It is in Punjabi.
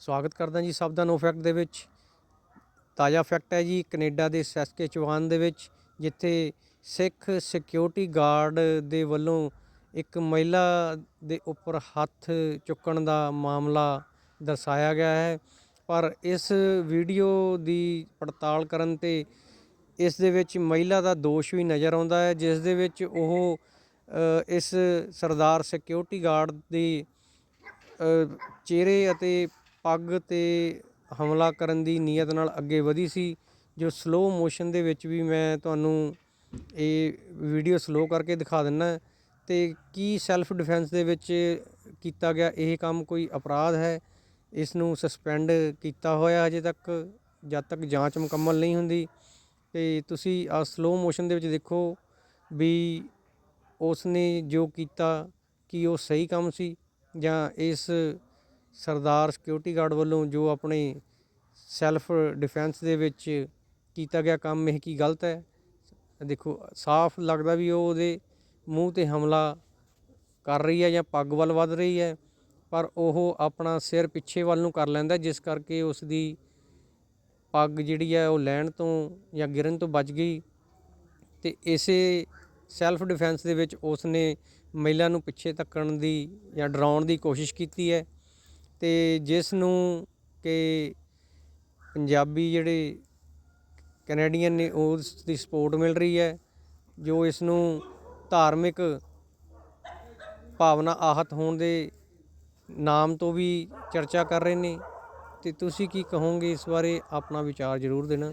ਸਵਾਗਤ ਕਰਦਾ ਜੀ ਸਭ ਦਾ ਨੋ ਫੈਕਟ ਦੇ ਵਿੱਚ। ਤਾਜ਼ਾ ਫੈਕਟ ਹੈ ਜੀ ਕੈਨੇਡਾ ਦੇ ਸੈਸਕੇਚੁਆਨ ਦੇ ਵਿੱਚ, ਜਿੱਥੇ ਸਿੱਖ ਸਿਕਿਉਰਿਟੀ ਗਾਰਡ ਦੇ ਵੱਲੋਂ ਇੱਕ ਮਹਿਲਾ ਦੇ ਉੱਪਰ ਹੱਥ ਚੁੱਕਣ ਦਾ ਮਾਮਲਾ ਦਰਸਾਇਆ ਗਿਆ ਹੈ। ਪਰ ਇਸ ਵੀਡੀਓ ਦੀ ਪੜਤਾਲ ਕਰਨ ਤੇ ਇਸ ਦੇ ਵਿੱਚ ਮਹਿਲਾ ਦਾ ਦੋਸ਼ ਵੀ ਨਜ਼ਰ ਆਉਂਦਾ ਹੈ, ਜਿਸ ਦੇ ਵਿੱਚ ਉਹ ਇਸ ਸਰਦਾਰ ਸਿਕਿਉਰਿਟੀ ਗਾਰਡ ਦੀ ਚਿਹਰੇ ਅਤੇ ਪੱਗ ਤੇ ਹਮਲਾ ਕਰਨ ਦੀ ਨੀਅਤ ਨਾਲ ਅੱਗੇ ਵਧੀ ਸੀ, ਜੋ ਸਲੋ ਮੋਸ਼ਨ ਦੇ ਵਿੱਚ ਵੀ ਮੈਂ ਤੁਹਾਨੂੰ ਇਹ ਵੀਡੀਓ ਸਲੋ ਕਰਕੇ ਦਿਖਾ ਦਿੰਦਾ ਅਤੇ ਕੀ ਸੈਲਫ ਡਿਫੈਂਸ ਦੇ ਵਿੱਚ ਕੀਤਾ ਗਿਆ, ਇਹ ਕੰਮ ਕੋਈ ਅਪਰਾਧ ਹੈ? ਇਸ ਨੂੰ ਸਸਪੈਂਡ ਕੀਤਾ ਹੋਇਆ ਅਜੇ ਤੱਕ, ਜਦ ਤੱਕ ਜਾਂਚ ਮੁਕੰਮਲ ਨਹੀਂ ਹੁੰਦੀ। ਤੇ ਤੁਸੀਂ ਆ ਸਲੋ ਮੋਸ਼ਨ ਦੇ ਵਿੱਚ ਦੇਖੋ ਵੀ ਉਸ ਨੇ ਜੋ ਕੀਤਾ, ਕੀ ਉਹ ਸਹੀ ਕੰਮ ਸੀ? ਜਾਂ ਇਸ ਸਰਦਾਰ ਸਿਕਿਉਰਿਟੀ ਗਾਰਡ ਵੱਲੋਂ ਜੋ ਆਪਣੇ ਸੈਲਫ ਡਿਫੈਂਸ ਦੇ ਵਿੱਚ ਕੀਤਾ ਗਿਆ ਕੰਮ, ਇਹ ਕੀ ਗਲਤ ਹੈ? ਦੇਖੋ, ਸਾਫ਼ ਲੱਗਦਾ ਵੀ ਉਹ ਉਹਦੇ ਮੂੰਹ ਤੇ ਹਮਲਾ ਕਰ ਰਹੀ ਹੈ ਜਾਂ ਪੱਗ ਵੱਲ ਵੱਧ ਰਹੀ ਹੈ, ਪਰ ਉਹ ਆਪਣਾ ਸਿਰ ਪਿੱਛੇ ਵੱਲ ਨੂੰ ਕਰ ਲੈਂਦਾ ਜਿਸ ਕਰਕੇ ਉਸ ਦੀ ਪੱਗ ਜਿਹੜੀ ਹੈ ਉਹ ਲੈਣ ਤੋਂ ਜਾਂ ਗਿਰਨ ਤੋਂ ਬਚ ਗਈ ਤੇ ਇਸੇ ਸੈਲਫ ਡਿਫੈਂਸ ਦੇ ਵਿੱਚ ਉਸ ਨੇ ਮਹਿਲਾ ਨੂੰ ਪਿੱਛੇ ਧੱਕਣ ਦੀ ਜਾਂ ਡਰਾਉਣ ਦੀ ਕੋਸ਼ਿਸ਼ ਕੀਤੀ ਹੈ। ਅਤੇ ਜਿਸ ਨੂੰ ਕਿ ਪੰਜਾਬੀ ਜਿਹੜੇ ਕੈਨੇਡੀਅਨ ਨੇ ਉਸ ਦੀ ਸਪੋਰਟ ਮਿਲ ਰਹੀ ਹੈ, ਜੋ ਇਸ ਨੂੰ ਧਾਰਮਿਕ ਭਾਵਨਾ ਆਹਤ ਹੋਣ ਦੇ ਨਾਮ ਤੋਂ ਵੀ ਚਰਚਾ ਕਰ ਰਹੇ ਨੇ। ਅਤੇ ਤੁਸੀਂ ਕੀ ਕਹੋਗੇ ਇਸ ਬਾਰੇ? ਆਪਣਾ ਵਿਚਾਰ ਜ਼ਰੂਰ ਦੇਣਾ।